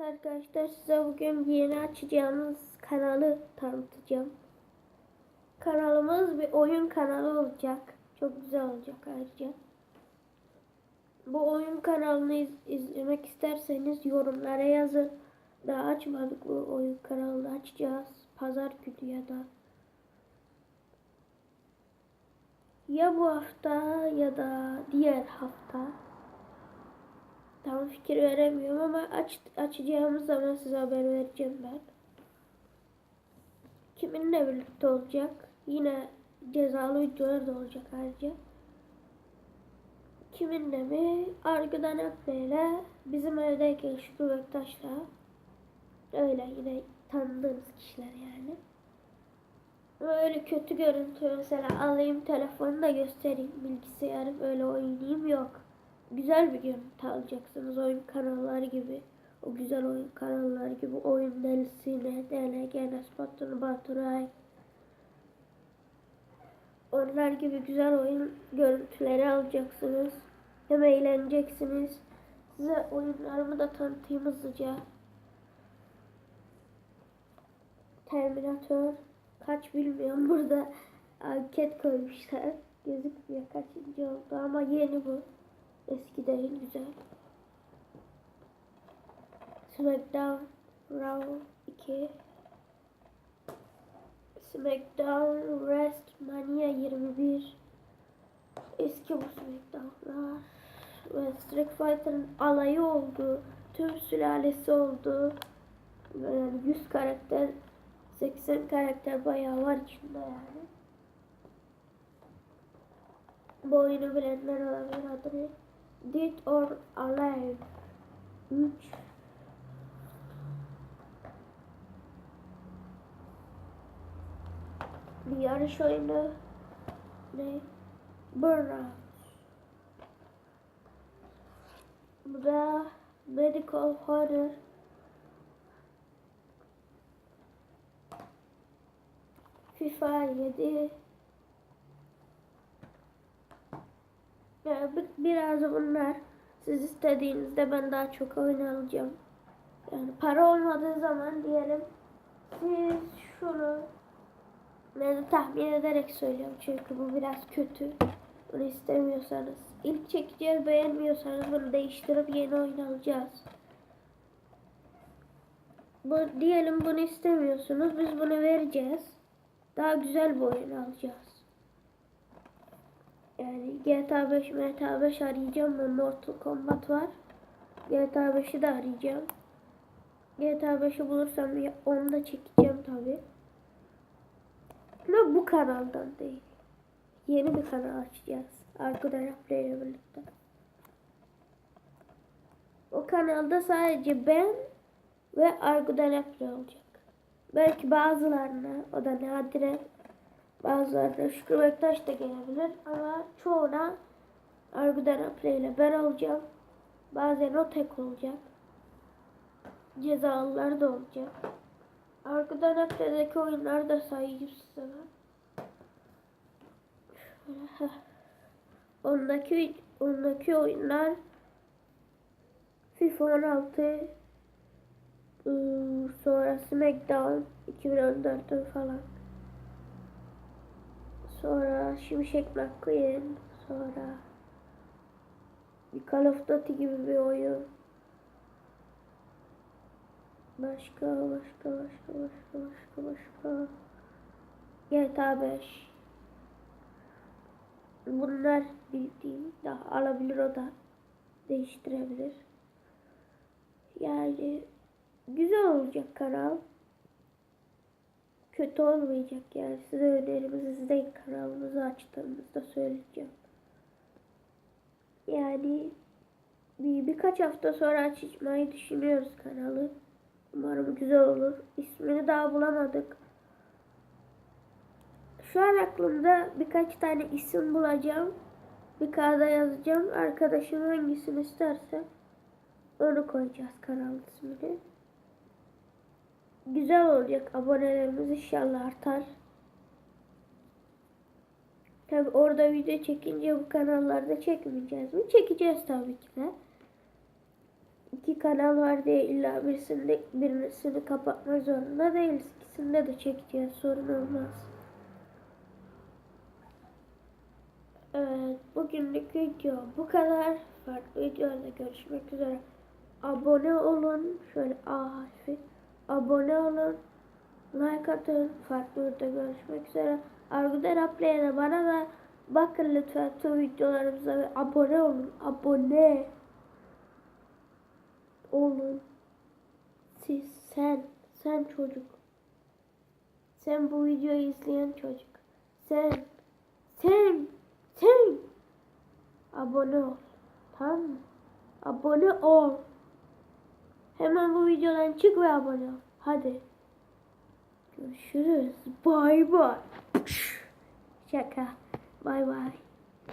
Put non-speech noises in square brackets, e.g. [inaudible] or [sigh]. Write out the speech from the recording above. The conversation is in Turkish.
Arkadaşlar size bugün yeni açacağımız kanalı tanıtacağım. Kanalımız bir oyun kanalı olacak. Çok güzel olacak ayrıca. Bu oyun kanalını iz- izlemek isterseniz yorumlara yazın. Daha açmadık bu oyun kanalını açacağız. Pazar günü ya da. Ya bu hafta ya da diğer hafta. Tam fikir veremiyorum ama aç, açacağımız zaman size haber vereceğim ben. Kiminle birlikte olacak? Yine cezalı videolar da olacak ayrıca. Kiminle mi? Argıdan ile bizim evdeyken Şükrü Bektaş'la öyle yine tanıdığınız kişiler yani. Öyle kötü görüntü mesela alayım telefonu da göstereyim bilgisayarım öyle oynayayım yok. Güzel bir görüntü alacaksınız oyun kanalları gibi. O güzel oyun kanalları gibi oyun delisine, DLG, Nesbatun, Baturay. Onlar gibi güzel oyun görüntüleri alacaksınız. Hem eğleneceksiniz. Size oyunlarımı da tanıtayım hızlıca. Terminator kaç bilmiyorum burada anket koymuşlar. Gözükmüyor kaçıncı oldu ama yeni bu. Eski değil güzel. Smackdown Raw 2 Smackdown WrestleMania 21 Eski bu Smackdown'lar ve Street Fighter'ın alayı oldu. Tüm sülalesi oldu. Yani 100 karakter 80 karakter bayağı var içinde yani. Bu oyunu bilenler olabilir adını. Dead or Alive. 3 Bir yarış oyunu ne? Burnout. Bu da Medical Horror. FIFA 7 Yani bi- biraz bunlar siz istediğinizde ben daha çok oyun alacağım. Yani para olmadığı zaman diyelim siz şunu ben de tahmin ederek söylüyorum çünkü bu biraz kötü. Bunu istemiyorsanız. ilk çekeceğiz beğenmiyorsanız bunu değiştirip yeni oyun alacağız. Bu, diyelim bunu istemiyorsunuz biz bunu vereceğiz. Daha güzel bir oyun alacağız. Yani GTA 5, GTA 5 arayacağım ben. Mortal Kombat var. GTA 5'i de arayacağım. GTA 5'i bulursam onu da çekeceğim tabi. Ama bu kanaldan değil. Yeni bir kanal açacağız. Arkadan Rapplay ile birlikte. O kanalda sadece ben ve Argo'dan Apple olacak. Belki bazılarına, o da nadiren bazılarına Şükrü Bektaş da gelebilir ama çoğuna Argo'dan Apple ile ben olacağım. Bazen o tek olacak. Cezalılar da olacak. Arkadan Apple'deki oyunları da sayayım size. [laughs] Ondaki, ondaki oyunlar FIFA 16 ıı, sonra Smackdown 2014'ün falan. Sonra Şimşek McQueen. Sonra bir Call of Duty gibi bir oyun. Başka, başka, başka, başka, başka, başka. GTA 5. Bunlar bildiğim daha alabilir o da değiştirebilir. Yani güzel olacak kanal. Kötü olmayacak yani. Size önerimizi size kanalımızı açtığımızda söyleyeceğim. Yani bir, birkaç hafta sonra açmayı düşünüyoruz kanalı. Umarım güzel olur. İsmini daha bulamadık. Şu an aklımda birkaç tane isim bulacağım. Bir kağıda yazacağım. Arkadaşım hangisini isterse onu koyacağız kanal ismini. Güzel olacak. Abonelerimiz inşallah artar. Tabi orada video çekince bu kanallarda çekmeyeceğiz mi? Çekeceğiz tabii ki de. iki kanal var diye illa birisini, birisini kapatmak zorunda değiliz. İkisinde de çekeceğiz. Sorun olmaz. Evet, bugünlük video bu kadar. Farklı videolarda görüşmek üzere. Abone olun. Şöyle A harfi. Abone olun. Like atın. Farklı videoda görüşmek üzere. Arguden Applay'e bana da bakın lütfen tüm videolarımıza ve abone olun. Abone olun. Siz, sen, sen çocuk. Sen bu videoyu izleyen çocuk. Sen, sen, sen. Abone ol. Tamam mı? Abone ol. Hemen bu videodan çık ve abone ol. Hadi. Görüşürüz. Bay bay. Şaka. Bay bay.